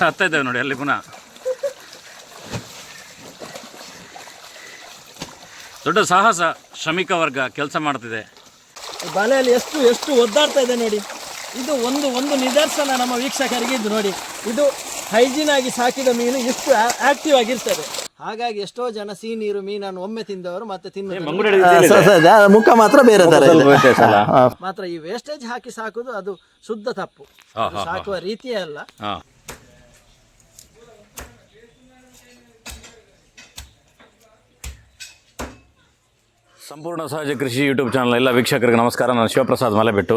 ಹತ್ತಾ ಇದ್ದೇವೆ ನೋಡಿ, ಅಲ್ಲಿ ಪುನಃ. ದೊಡ್ಡ ಸಾಹಸ ಶ್ರಮಿಕ ವರ್ಗ ಕೆಲಸ ಮಾಡ್ತಿದೆ. ಬಲೆಯಲ್ಲಿ ಎಷ್ಟು ಎಷ್ಟು ಒದ್ದಾಡ್ತಾ ಇದೆ ನೋಡಿ. ಇದು ಒಂದು ಒಂದು ನಿದರ್ಶನ ನಮ್ಮ ವೀಕ್ಷಕರಿಗೆ ಇದು ನೋಡಿ. ಇದು ಹೈಜೀನ್ ಆಗಿ ಸಾಕಿದ ಮೀನು ಎಷ್ಟು ಆಕ್ಟಿವ್ ಆಗಿರ್ತದೆ. ಹಾಗಾಗಿ ಎಷ್ಟೋ ಜನ ಸಿಹಿ ನೀರು ಮೀನನ್ನು ಒಮ್ಮೆ ತಿಂದವರು ಮತ್ತೆ ಮುಖ ಮಾತ್ರ ಬೇರೆ ತರ ಇದೆ. ಮಾತ್ರ ಈ ವೇಸ್ಟೇಜ್ ಹಾಕಿ ಸಾಕುದು ಅದು ಶುದ್ಧ ತಪ್ಪು. ಅದು ಸಾಕುವ ರೀತಿಯೇ ಅಲ್ಲ. ಸಂಪೂರ್ಣ ಸಹಜ ಕೃಷಿ ಯೂಟ್ಯೂಬ್ ಚಾನಲ್ ಎಲ್ಲ ವೀಕ್ಷಕರಿಗೆ ನಮಸ್ಕಾರ. ನಾನು ಶಿವಪ್ರಸಾದ್ ಮಲೆಬೆಟ್ಟು.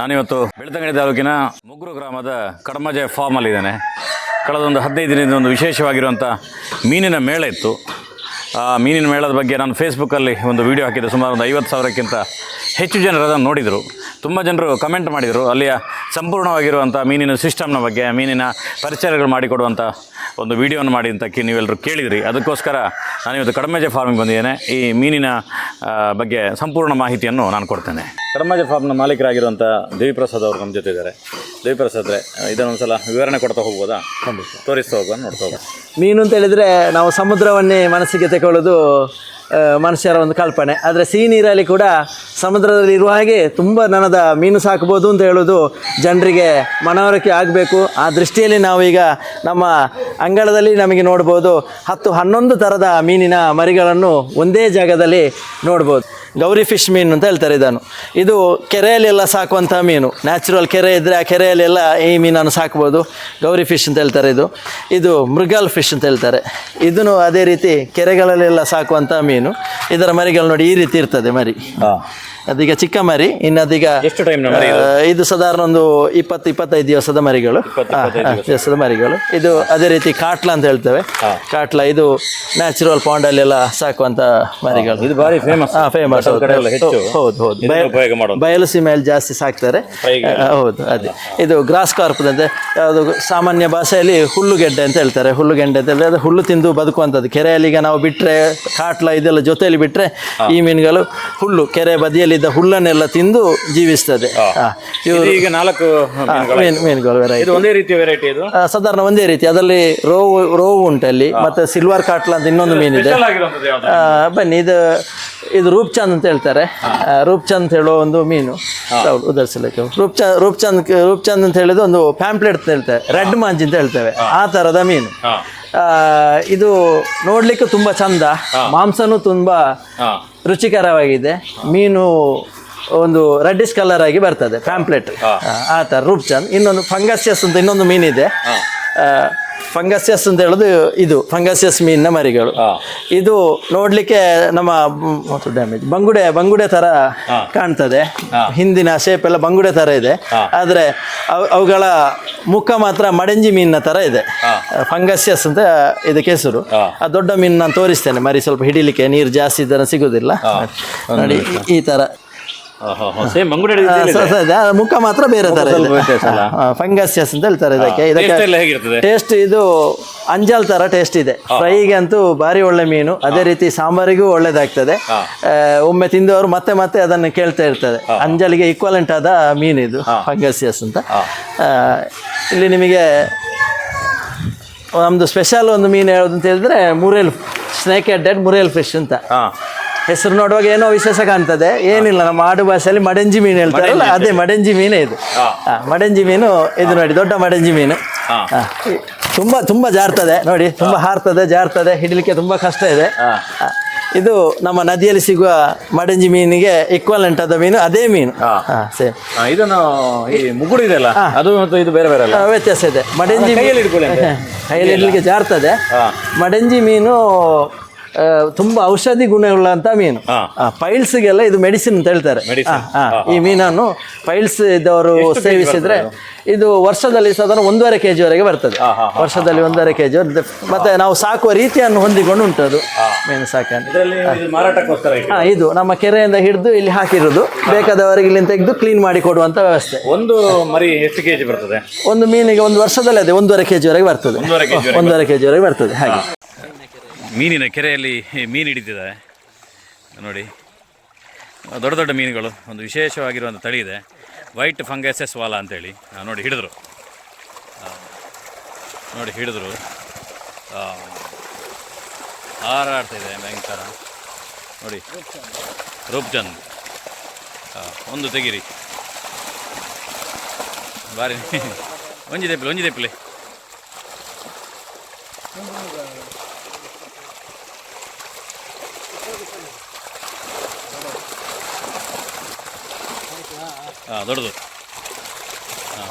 ನಾನಿವತ್ತು ಬೆಳ್ತಂಗಡಿ ತಾಲೂಕಿನ ಮುಗ್ರು ಗ್ರಾಮದ ಕಡಮಜೆ ಫಾರ್ಮಲ್ಲಿದ್ದೇನೆ ಕಳೆದೊಂದು ಹದಿನೈದು ದಿನದಿಂದ ಒಂದು ವಿಶೇಷವಾಗಿರುವಂಥ ಮೀನಿನ ಮೇಳ ಇತ್ತು. ಆ ಮೀನಿನ ಮೇಳದ ಬಗ್ಗೆ ನಾನು ಫೇಸ್ಬುಕ್ಕಲ್ಲಿ ಒಂದು ವೀಡಿಯೋ ಹಾಕಿದ್ದೆ. ಸುಮಾರು ಒಂದು ಐವತ್ತು ಸಾವಿರಕ್ಕಿಂತ ಹೆಚ್ಚು ಜನರು ಅದನ್ನು ನೋಡಿದರು. ತುಂಬ ಜನರು ಕಮೆಂಟ್ ಮಾಡಿದರು. ಅಲ್ಲಿಯ ಸಂಪೂರ್ಣವಾಗಿರುವಂಥ ಮೀನಿನ ಸಿಸ್ಟಮ್ನ ಬಗ್ಗೆ ಮೀನಿನ ಪರಿಚಯಗಳು ಮಾಡಿಕೊಡುವಂಥ ಒಂದು ವಿಡಿಯೋನ ಮಾಡಿ ಅಂತ ನೀವೆಲ್ಲರೂ ಕೇಳಿದಿರಿ. ಅದಕ್ಕೋಸ್ಕರ ನಾನಿವತ್ತು ಕಡಮೆಜೆ ಫಾರ್ಮಿಗೆ ಬಂದಿದ್ದೇನೆ. ಈ ಮೀನಿನ ಬಗ್ಗೆ ಸಂಪೂರ್ಣ ಮಾಹಿತಿಯನ್ನು ನಾನು ಕೊಡ್ತೇನೆ. ಕಡಮಜೆ ಫಾರ್ಮ್ನ ಮಾಲೀಕರಾಗಿರುವಂಥ ದೇವಿಪ್ರಸಾದ್ ಅವರು ನಮ್ಮ ಜೊತೆ ಇದ್ದಾರೆ. ದೇವಿಪ್ರಸಾದ್ರೆ ಇದನ್ನೊಂದ್ಸಲ ವಿವರಣೆ ಕೊಡ್ತಾ ಹೋಗ್ಬೋದಾ? ತೋರಿಸ್ತಾ ಹೋಗುವ ನೋಡ್ತಾ ಹೋಗೋಣ ಮೀನು ಅಂತ ಹೇಳಿದರೆ ನಾವು ಸಮುದ್ರವನ್ನೇ ಮನಸ್ಸಿಗೆ ತಗೊಳ್ಳೋದು ಮನುಷ್ಯರ ಒಂದು ಕಲ್ಪನೆ. ಆದರೆ ಸಿಹಿ ನೀರಲ್ಲಿ ಕೂಡ ಸಮುದ್ರದಲ್ಲಿ ಇರುವ ಹಾಗೆ ತುಂಬ ನನದ ಮೀನು ಸಾಕ್ಬೋದು ಅಂತ ಹೇಳೋದು ಜನರಿಗೆ ಮನವರಿಕೆ ಆಗಬೇಕು. ಆ ದೃಷ್ಟಿಯಲ್ಲಿ ನಾವೀಗ ನಮ್ಮ ಅಂಗಳದಲ್ಲಿ ನಮಗೆ ನೋಡ್ಬೋದು ಹತ್ತು ಹನ್ನೊಂದು ಥರದ ಮೀನಿನ ಮರಿಗಳನ್ನು ಒಂದೇ ಜಾಗದಲ್ಲಿ ನೋಡ್ಬೋದು. ಗೌರಿ ಫಿಶ್ ಮೀನು ಅಂತ ಹೇಳ್ತಾರೆ ಇದನ್ನು. ಇದು ಕೆರೆಯಲ್ಲೆಲ್ಲ ಸಾಕುವಂಥ ಮೀನು. ನ್ಯಾಚುರಲ್ ಕೆರೆ ಇದ್ದರೆ ಆ ಕೆರೆಯಲ್ಲೆಲ್ಲ ಈ ಮೀನನ್ನು ಸಾಕ್ಬೋದು. ಗೌರಿ ಫಿಶ್ ಅಂತ ಹೇಳ್ತಾರೆ ಇದು. ಇದು ಮೃಗಲ್ ಫಿಶ್ ಅಂತ ಹೇಳ್ತಾರೆ. ಇದನ್ನು ಅದೇ ರೀತಿ ಕೆರೆಗಳಲ್ಲೆಲ್ಲ ಸಾಕುವಂಥ ಮೀನು. ಇದರ ಮರಿಗಳು ನೋಡಿ ಈ ರೀತಿ ಇರ್ತದೆ ಮರಿ. ಅದೀಗ ಚಿಕ್ಕ ಮರಿ ಇನ್ನು ಅದೀಗ ಎಷ್ಟು ಟೈಮ್ ಇದು? ಸಾಧಾರಣ ಒಂದು ಇಪ್ಪತ್ತು ಇಪ್ಪತ್ತೈದು ದಿವಸದ ಮರಿಗಳು. ದಿವಸದ ಮರಿಗಳು. ಇದು ಅದೇ ರೀತಿ ಕಾಟ್ಲ ಅಂತ ಹೇಳ್ತೇವೆ. ಕಾಟ್ಲ ಇದು ನ್ಯಾಚುರಲ್ ಪಾಂಡಲ್ಲೆಲ್ಲ ಸಾಕುವಂತ ಮರಿಗಳು. ಇದು ಭಾರಿ ಫೇಮಸ್ ಫೇಮಸ್ ಎಲ್ಲ ಹೌದು. ಹೌದು ಜಾಸ್ತಿ ಸಾಕ್ತಾರೆ. ಹೌದು ಅದೇ. ಇದು ಗ್ರಾಸ್ ಕಾರ್ಪ್ ಅಂತ ಯಾವುದು ಸಾಮಾನ್ಯ ಭಾಷೆಯಲ್ಲಿ ಹುಲ್ಲುಗೆಡ್ಡೆ ಅಂತ ಹೇಳ್ತಾರೆ. ಹುಲ್ಲುಗೆಡ್ಡೆ ಅಂತ ಹೇಳಿದ್ರೆ ಅದು ಹುಲ್ಲು ತಿಂದು ಬದುಕುವಂಥದ್ದು. ಕೆರೆಯಲ್ಲಿ ಈಗ ನಾವು ಬಿಟ್ಟರೆ ಕಾಟ್ಲ ಇದೆಲ್ಲ ಜೊತೆಯಲ್ಲಿ ಬಿಟ್ಟರೆ ಈ ಮೀನುಗಳು ಹುಲ್ಲು ಕೆರೆ ಬದಿಯಲ್ಲಿದ್ದ ಹುಲ್ಲನ್ನೆಲ್ಲ ತಿಂದು ಜೀವಿಸ್ತದೆ. ಹಾ. ಇವು ಇದು ಈಗ ನಾಲ್ಕು ಹಾ, ಮೀನು ಮೀನುಗಳು ವೆರೈಟಿ ಇದು ಒಂದೇ ರೀತಿಯ ವೆರೈಟಿ ಇದು? ಆ, ಸಾಧಾರಣ ಒಂದೇ ರೀತಿ. ಅದರಲ್ಲಿ ರೋವು ರೋವು ಉಂಟಲ್ಲಿ ಮತ್ತೆ ಸಿಲ್ವರ್ ಕಾಟ್ಲ ಅಂತ ಇನ್ನೊಂದು ಮೀನಿದೆ. ಸ್ಪೆಷಲ್ ಆಗಿರುವಂಥದ್ದು ಯಾವ್ದು? ಆ, ಬನ್ನಿ ಇದು ಇದು ರೂಪ್ಚಂದ್ ಅಂತ ಹೇಳ್ತಾರೆ. ಆ, ರೂಪ್ಚಂದ್ ಅಂತ ಹೇಳೋ ಒಂದು ಮೀನು. ಹೌದು, ಉದರ್ಸಲಿಕ್ಕೆ. ರೂಪ್ಚಂದ್ ರೂಪ್ಚಂದ್ ರೂಪ್ಚಂದ್ ಅಂತ ಹೇಳಿದ್ರೆ ಒಂದು ಪ್ಯಾಂಪ್ಲೆಟ್ ಅಂತ ಹೇಳ್ತಾರೆ. ರೆಡ್ ಮಾಂಜಿ ಅಂತ ಹೇಳ್ತೇವೆ. ಆ ಥರದ ಮೀನು. ಹಾ. ಇದು ನೋಡ್ಲಿಕ್ಕೆ ತುಂಬಾ ಚಂದ. ಮಾಂಸನೂ ತುಂಬಾ ರುಚಿಕರವಾಗಿದೆ. ಮೀನು ಒಂದು ರೆಡ್ಡಿಶ್ ಕಲರ್ ಆಗಿ ಬರ್ತದೆ ಪ್ಯಾಂಪ್ಲೆಟ್ ಆ ಥರ ರೂಪ್ಚಂದ್. ಇನ್ನೊಂದು ಫಂಗಸ್ಯಸ್ ಅಂತ ಇನ್ನೊಂದು ಮೀನಿದೆ. ಫಂಗಸ್ಯಸ್ ಅಂತ ಹೇಳೋದು ಇದು ಫಂಗಸಿಯಸ್ ಮೀನಿನ ಮರಿಗಳು. ಇದು ನೋಡಲಿಕ್ಕೆ ನಮ್ಮ ಡ್ಯಾಮೇಜ್ ಬಂಗುಡೆ ಬಂಗುಡೆ ತರ ಕಾಣ್ತದೆ. ಹಿಂದಿನ ಶೇಪ್ ಎಲ್ಲ ಬಂಗುಡೆ ತರ ಇದೆ. ಆದರೆ ಅವ್- ಅವುಗಳ ಮುಖ ಮಾತ್ರ ಮಡಂಜಿ ಮೀನಿನ ತರ ಇದೆ. ಫಂಗಸಿಯಸ್ ಅಂತ ಇದಕ್ಕೆ ಹೆಸರು ಆ. ದೊಡ್ಡ ಮೀನು ನಾನು ತೋರಿಸ್ತೇನೆ ಮರಿ ಸ್ವಲ್ಪ ಹಿಡಿಲಿಕ್ಕೆ ನೀರು ಜಾಸ್ತಿ ಇದ್ದರೆ ಸಿಗೋದಿಲ್ಲ. ನೋಡಿ ಈ- ಈ ಮುಖ ಮಾತ್ರ ಬೇರೆ ತರ ಇದೆ. ಫಂಗಸ್ಯಸ್ ಅಂತ ಹೇಳ್ತಾರೆ ಇದಕ್ಕೆ. ಇದಕ್ಕೆ ಟೇಸ್ಟ್ ಇದು ಅಂಜಲ್ ತರ ಟೇಸ್ಟ್ ಇದೆ. ಫ್ರೈಗೆ ಅಂತೂ ಭಾರಿ ಒಳ್ಳೆ ಮೀನು. ಅದೇ ರೀತಿ ಸಾಂಬಾರಿಗೂ ಒಳ್ಳೇದಾಗ್ತದೆ. ಒಮ್ಮೆ ತಿಂದವರು ಮತ್ತೆ ಮತ್ತೆ ಅದನ್ನು ಕೇಳ್ತಾ ಇರ್ತದೆ. ಅಂಜಲಿಗೆ ಈಕ್ವಲೆಂಟ್ ಆದ ಮೀನು ಇದು ಫಂಗಸಿಯಸ್ ಅಂತ. ಇಲ್ಲಿ ನಿಮಗೆ ನಮ್ದು ಸ್ಪೆಷಲ್ ಒಂದು ಮೀನು ಹೇಳೋದು ಅಂತ ಹೇಳಿದ್ರೆ murrel snake headed murrel fish ಅಂತ. ಹೆಸರು ನೋಡುವಾಗ ಏನೋ ವಿಶೇಷ ಕಾಣ್ತದೆ. ಏನಿಲ್ಲ ನಮ್ಮ ಆಡು ಭಾಷೆಯಲ್ಲಿ ಮಡಂಜಿ ಮೀನು ಹೇಳ್ತಾರಲ್ಲ ಅದೇ ಮಡಂಜಿ ಮೀನೇ ಇದು. ಹಾ, ಮಡಂಜಿ ಮೀನು ಇದು ನೋಡಿ ದೊಡ್ಡ ಮಡಂಜಿ ಮೀನು. ಹಾ. ತುಂಬಾ ತುಂಬಾ ಜಾರ್ತದೆ. ನೋಡಿ ತುಂಬಾ ಹಾರ್ತದೆ ಜಾರ್ತದೆ ಹಿಡಿಲಿಕ್ಕೆ ತುಂಬಾ ಕಷ್ಟ ಇದೆ. ಹಾ. ಇದು ನಮ್ಮ ನದಿಯಲ್ಲಿ ಸಿಗುವ ಮಡಂಜಿ ಮೀನಿಗೆ ಈಕ್ವಲೆಂಟ್ ಆದ ಮೀನು ಅದೇ ಮೀನು. ಸೇಮ್ ಆ, ಇದನ್ನು ಈ ಮುಗುಡು ಅದು ಮತ್ತು ಇದು ಬೇರೆ ಬೇರೆ ಅಲ್ಲ? ವ್ಯತ್ಯಾಸ ಇದೆ. ಮಡಂಜಿ ಕೈಯಲ್ಲಿ ಹಿಡ್ಕೊಳ್ಳಿ. ಕೈಯಲ್ಲಿ ಇಡ್ಲಿಕ್ಕೆ ಜಾರ್ತದೆ. ಮಡಂಜಿ ಮೀನು ತುಂಬಾ ಔಷಧಿ ಗುಣವುಳ್ಳಂತ ಮೀನು. ಪೈಲ್ಸ್ಗೆಲ್ಲ ಇದು ಮೆಡಿಸಿನ್ ಅಂತ ಹೇಳ್ತಾರೆ. ಈ ಮೀನನ್ನು ಪೈಲ್ಸ್ ಇದ್ದವರು ಸೇವಿಸಿದ್ರೆ ಇದು ವರ್ಷದಲ್ಲಿ ಸಾಧಾರಣ ಒಂದೂವರೆ ಕೆ ವರೆಗೆ ಬರ್ತದೆ ವರ್ಷದಲ್ಲಿ ಒಂದೂವರೆ ಕೆ ಜಿ ಮತ್ತೆ ನಾವು ಸಾಕುವ ರೀತಿಯನ್ನು ಹೊಂದಿಕೊಂಡು ಉಂಟು ಅದು ಮೀನು ಸಾಕಣೆ ಇದು ನಮ್ಮ ಕೆರೆಯಿಂದ ಹಿಡಿದು ಇಲ್ಲಿ ಹಾಕಿರೋದು. ಬೇಕಾದವರಿಗೆ ಇಲ್ಲಿಂದ ತೆಗೆದು ಕ್ಲೀನ್ ಮಾಡಿ ಕೊಡುವಂತ ವ್ಯವಸ್ಥೆ. ಒಂದು ಮರಿ ಎಷ್ಟು ಕೆಜಿ ಬರ್ತದೆ? ಒಂದು ಮೀನಿಗೆ ಒಂದು ವರ್ಷದಲ್ಲಿ ಅದೇ ಒಂದೂವರೆ ಕೆ ವರೆಗೆ ಬರ್ತದೆ. ಒಂದೂವರೆ ಕೆಜಿ ಒಂದೂವರೆ ವರೆಗೆ ಬರ್ತದೆ ಹಾಗೆ. ಮೀನಿನ ಕೆರೆಯಲ್ಲಿ ಮೀನು ಹಿಡಿದಿದ್ದಾರೆ ನೋಡಿ ದೊಡ್ಡ ದೊಡ್ಡ ಮೀನುಗಳು ಒಂದು ವಿಶೇಷವಾಗಿರುವಂಥ ತಳಿ ಇದೆ. ವೈಟ್ ಫಂಗಸಸ್ ವಾಲ ಅಂತೇಳಿ ನೋಡಿ ಹಿಡಿದ್ರು. ನೋಡಿ ಹಿಡಿದ್ರು. ಆ, ಹಾರಾಡ್ತಾ ಇದೆ ಭಯಂಕರ. ನೋಡಿ ರೂಪ್ಚಂದ್. ಒಂದು ತೆಗಿರಿ. ಬಾರಿ. ಒಂಜಿದೆ ಪ್ಲೇ ಒಂಜಿದೆ ತೆಪ್ಪಲೆ ಹಾಂ ದೊಡ್ಡದು. ಹಾಂ.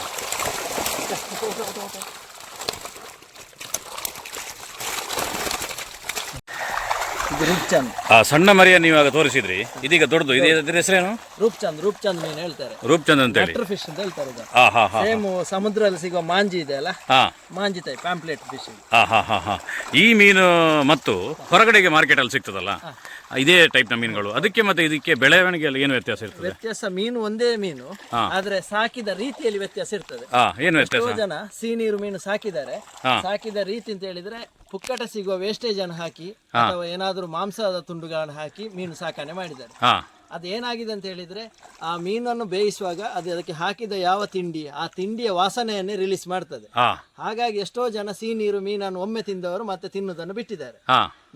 ಆ ಸಣ್ಣ ಮರಿಯ ನೀವಾಗ ತೋರಿಸಿದ್ರಿ. ಇದೀಗ ದೊಡ್ಡದು. ಇದು ಇದ್ರ ಹೆಸರೇನು? ರೂಪ್ಚಂದ್ ರೂಪ್ಚಂದ್ ಮೀನು ಹೇಳ್ತಾರೆ. ರೂಪ್ಚಂದ್ ಅಂತ ಹೇಳಿ. ಫಿಶ್ ಅಂತ ಹೇಳ್ತಾರೆ ಇದು ಹಾ ಹಾ ಹಾ ಸೇಮ್ ಸಮುದ್ರದಲ್ಲಿ ಸಿಗುವ ಮಾಂಜಿ ಇದೆ ಅಲ್ಲ? ಹಾ. ಮಾಂಜಿ ಟೈಪ್ ಪ್ಯಾಂಪ್ಲೆಟ್ ಫಿಶ್ ಹಾ ಹಾ ಹಾ ಹಾ. ಈ ಮೀನು ಮತ್ತು ಹೊರಗಡೆಗೆ ಮಾರ್ಕೆಟಲ್ಲಿ ಸಿಗ್ತದಲ್ಲ? ಇದೇ ಟೈಪ್ನ ಮೀನುಗಳು. ಅದಕ್ಕೆ ಮತ್ತೆ ಇದಕ್ಕೆ ಬೆಳವಣಿಗೆಯಲ್ಲಿ ಏನು ವ್ಯತ್ಯಾಸ ಇರ್ತದೆ? ವ್ಯತ್ಯಾಸ ಮೀನು ಒಂದೇ ಮೀನು. ಆದ್ರೆ ಸಾಕಿದ ರೀತಿಯಲ್ಲಿ ವ್ಯತ್ಯಾಸ ಇರ್ತದೆ. ಹಾ ಏನು ವ್ಯತ್ಯಾಸ? ಎಷ್ಟೋ ಜನ ಸಿಹಿನೀರು ಮೀನು ಸಾಕಿದ್ದಾರೆ. ಹಾ. ಸಾಕಿದ ರೀತಿ ಅಂತ ಹೇಳಿದ್ರೆ ಪುಕ್ಕಟ ಸಿಗುವ ವೇಸ್ಟೇಜ್ ಅನ್ನು ಹಾಕಿ ಅಥವಾ ಏನಾದರೂ ಮಾಂಸದ ತುಂಡುಗಳನ್ನು ಹಾಕಿ ಮೀನು ಸಾಕಣೆ ಮಾಡಿದ್ದಾರೆ. ಹಾ. ಅದು ಏನಾಗಿದೆ ಅಂತ ಹೇಳಿದ್ರೆ ಆ ಮೀನನ್ನು ಬೇಯಿಸುವಾಗ ಅದು ಅದಕ್ಕೆ ಹಾಕಿದ ಯಾವ ತಿಂಡಿ ಆ ತಿಂಡಿಯ ವಾಸನೆಯನ್ನೇ ರಿಲೀಸ್ ಮಾಡ್ತದೆ. ಹಾಗಾಗಿ ಎಷ್ಟೋ ಜನ ಸಿಹಿ ನೀರು ಮೀನನ್ನು ಒಮ್ಮೆ ತಿಂದವರು ಮತ್ತೆ ತಿನ್ನುವುದನ್ನು ಬಿಟ್ಟಿದ್ದಾರೆ.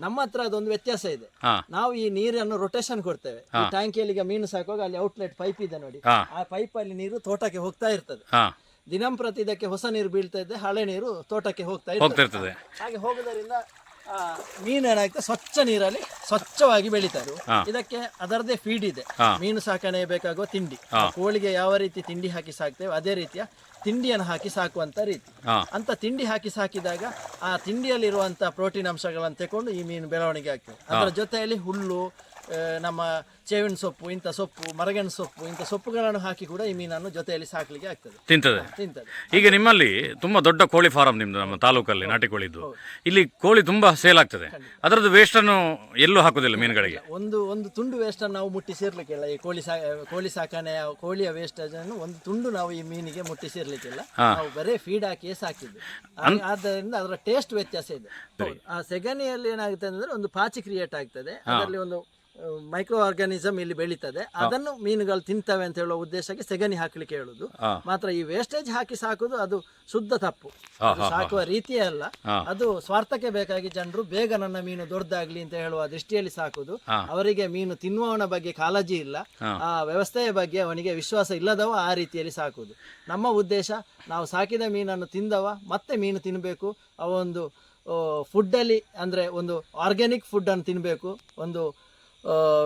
ನಮ್ಮ ಹತ್ರ ಅದೊಂದು ವ್ಯತ್ಯಾಸ ಇದೆ. ನಾವು ಈ ನೀರನ್ನು ರೊಟೇಷನ್ ಕೊಡ್ತೇವೆ. ಈ ಟ್ಯಾಂಕಿಯಲ್ಲಿ ಈಗ ಮೀನು ಸಾಕುವಾಗ ಅಲ್ಲಿ ಔಟ್ಲೆಟ್ ಪೈಪ್ ಇದೆ ನೋಡಿ. ಆ ಪೈಪ್ ಅಲ್ಲಿ ನೀರು ತೋಟಕ್ಕೆ ಹೋಗ್ತಾ ಇರ್ತದೆ. ದಿನಂಪ್ರತಿ ಇದಕ್ಕೆ ಹೊಸ ನೀರು ಬೀಳ್ತಾ ಇದೆ ಹಳೆ ನೀರು ತೋಟಕ್ಕೆ ಹೋಗ್ತಾ ಇರ್ತದೆ. ಹಾಗೆ ಹೋಗುವುದರಿಂದ ಆ, ಮೀನು ಏನಾಗ್ತದೆ ಸ್ವಚ್ಛ ನೀರಲ್ಲಿ ಸ್ವಚ್ಛವಾಗಿ ಬೆಳೀತಾರೆ. ಇದಕ್ಕೆ ಅದರದೇ ಫೀಡ್ ಇದೆ. ಮೀನು ಸಾಕಣೆ ಬೇಕಾಗುವ ತಿಂಡಿ. ಕೋಳಿಗೆ ಯಾವ ರೀತಿ ತಿಂಡಿ ಹಾಕಿ ಸಾಕ್ತೇವೆ ಅದೇ ರೀತಿಯ ತಿಂಡಿಯನ್ನು ಹಾಕಿ ಸಾಕುವಂತ ರೀತಿ. ಅಂತ ತಿಂಡಿ ಹಾಕಿ ಸಾಕಿದಾಗ ಆ ತಿಂಡಿಯಲ್ಲಿರುವಂತ ಪ್ರೋಟೀನ್ ಅಂಶಗಳನ್ನು ತಗೊಂಡು ಈ ಮೀನು ಬೆಳವಣಿಗೆ ಆಗ್ತದೆ. ಅದರ ಜೊತೆಯಲ್ಲಿ ಹುಲ್ಲು ನಮ್ಮ ಚೇವಿನ ಸೊಪ್ಪು ಇಂಥ ಸೊಪ್ಪು ಮರಗೆಣ್ ಸೊಪ್ಪು ಇಂಥ ಸೊಪ್ಪುಗಳನ್ನು ಹಾಕಿ ಕೂಡ ಈ ಮೀನನ್ನು ಜೊತೆಯಲ್ಲಿ ಸಾಕಲಿಕ್ಕೆ ಆಗ್ತದೆ. ತಿಂತದೆ? ತಿಂತದೆ. ಈಗ ನಿಮ್ಮಲ್ಲಿ ತುಂಬಾ ದೊಡ್ಡ ಕೋಳಿ ಫಾರಂ ನಿಮ್ದು ನಮ್ಮ ತಾಲೂಕಲ್ಲಿ ನಾಟಿ ಕೋಳಿದ್ದು ಇಲ್ಲಿ ಕೋಳಿ ತುಂಬಾ ಸೇಲ್ ಆಗ್ತದೆ. ಅದರದ್ದು ವೇಸ್ಟ್ ಅನ್ನು ಎಲ್ಲೂ ಹಾಕುದಿಲ್ಲ ಮೀನುಗಳಿಗೆ? ಒಂದು ಒಂದು ತುಂಡು ವೇಸ್ಟ್ ಅನ್ನು ನಾವು ಮುಟ್ಟಿ ಸೇರ್ಲಿಕ್ಕಿಲ್ಲ. ಈ ಕೋಳಿ ಸಾ ಕೋಳಿ ಸಾಕಣೆಯ ಕೋಳಿಯ ವೇಸ್ಟೇಜ್ ಅನ್ನು ಒಂದು ತುಂಡು ನಾವು ಈ ಮೀನಿಗೆ ಮುಟ್ಟಿ ಸೇರ್ಲಿಕ್ಕಿಲ್ಲ. ನಾವು ಬರೇ ಫೀಡ್ ಹಾಕಿಯೇ ಸಾಕಿದ್ದು. ಹಾಗೆ ಆದ್ದರಿಂದ ಅದರ ಟೇಸ್ಟ್ ವ್ಯತ್ಯಾಸ ಇದೆ. ಆ ಸೆಗಣಿಯಲ್ಲಿ ಏನಾಗುತ್ತೆ ಅಂದ್ರೆ ಒಂದು ಪಾಚಿ ಕ್ರಿಯೇಟ್ ಆಗ್ತದೆ. ಅದರಲ್ಲಿ ಒಂದು ಮೈಕ್ರೋ ಆರ್ಗಾನಿಸಮ್ ಇಲ್ಲಿ ಬೆಳೀತದೆ. ಅದನ್ನು ಮೀನುಗಳು ತಿಂತವೆ ಅಂತ ಹೇಳುವ ಉದ್ದೇಶಕ್ಕೆ ಸೆಗಣಿ ಹಾಕ್ಲಿಕ್ಕೆ ಹೇಳುದು. ಮಾತ್ರ ಈ ವೇಸ್ಟೇಜ್ ಹಾಕಿ ಸಾಕುದು ಅದು ಶುದ್ಧ ತಪ್ಪು. ಸಾಕುವ ರೀತಿಯೇ ಅಲ್ಲ. ಅದು ಸ್ವಾರ್ಥಕ್ಕೆ ಬೇಕಾಗಿ ಜನರು ಬೇಗ ನನ್ನ ಮೀನು ದೊಡ್ಡದಾಗ್ಲಿ ಅಂತ ಹೇಳುವ ದೃಷ್ಟಿಯಲ್ಲಿ ಸಾಕುದು. ಅವರಿಗೆ ಮೀನು ತಿನ್ನುವವನ ಬಗ್ಗೆ ಕಾಳಜಿ ಇಲ್ಲ. ಆ ವ್ಯವಸ್ಥೆಯ ಬಗ್ಗೆ ಅವನಿಗೆ ವಿಶ್ವಾಸ ಇಲ್ಲದವ ಆ ರೀತಿಯಲ್ಲಿ ಸಾಕುದು. ನಮ್ಮ ಉದ್ದೇಶ ನಾವು ಸಾಕಿದ ಮೀನನ್ನು ತಿಂದವ ಮತ್ತೆ ಮೀನು ತಿನ್ನಬೇಕು ಅವೊಂದು ಫುಡ್ಡಲ್ಲಿ ಅಂದರೆ ಒಂದು ಆರ್ಗ್ಯಾನಿಕ್ ಫುಡ್ಡನ್ನು ತಿನ್ನಬೇಕು ಒಂದು